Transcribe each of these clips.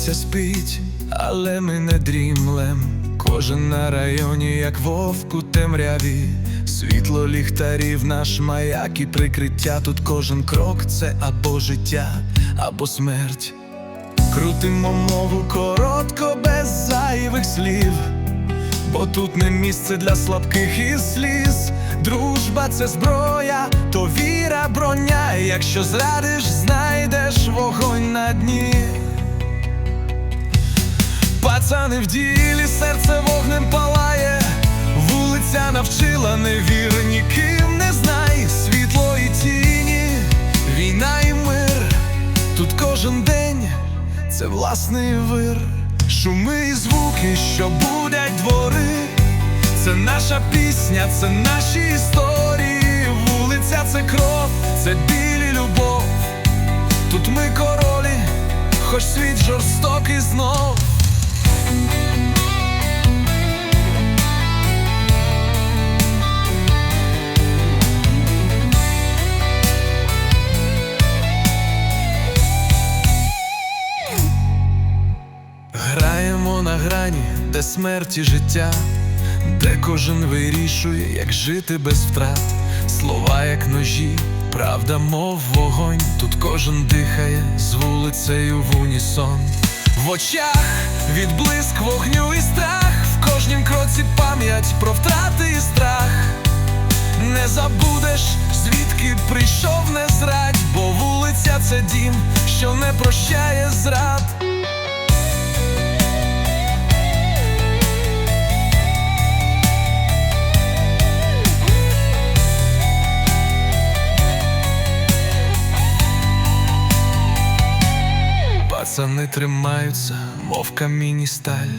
вулиця спить, але ми не дрімлем. Кожен на районі, як вовк у темряві, світло ліхтарів, наш маяк і прикриття. Тут кожен крок це або життя, або смерть. Крутимо мову коротко, без зайвих слів. Бо тут не місце для слабких і сліз. Дружба це зброя, то віра броня. Якщо зрадиш, знайдеш вогонь на дні. Пацани в ділі, серце вогнем палає, вулиця навчила, не вір ніким не знай, світло і тіні, війна і мир, тут кожен день це власний вир, шуми і звуки, що будять двори, це наша пісня, це наші історії, вулиця це кров, це біль і любов. Тут ми королі, хоч світ жорстокий знов. Де смерть і життя, де кожен вирішує, як жити без втрат, слова, як ножі, правда, мов вогонь. Тут кожен дихає з вулицею в унісон. В очах відблиск вогню і страх, в кожнім кроці пам'ять про втрати і страх. Не забудеш, звідки прийшов не зрадь, бо вулиця це дім, що не прощає зрад. Пацани тримаються, мов камінь і сталь.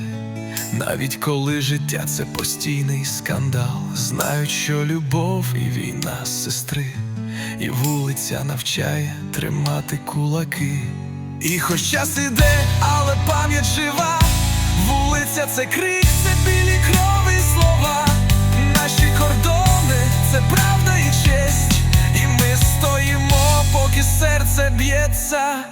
Навіть коли життя це постійний скандал, знають, що любов і війна сестри, і вулиця навчає тримати кулаки. І хоч час іде, але пам'ять жива, вулиця це крик, це білі крови й слова. Наші кордони це правда і честь, і ми стоїмо, поки серце б'ється.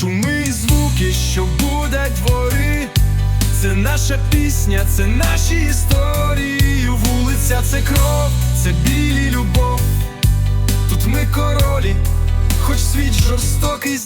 Шуми і звуки, що будуть двори, це наша пісня, це наші історії. Вулиця це кров, це білі любов. Тут ми королі, хоч світ жорстокий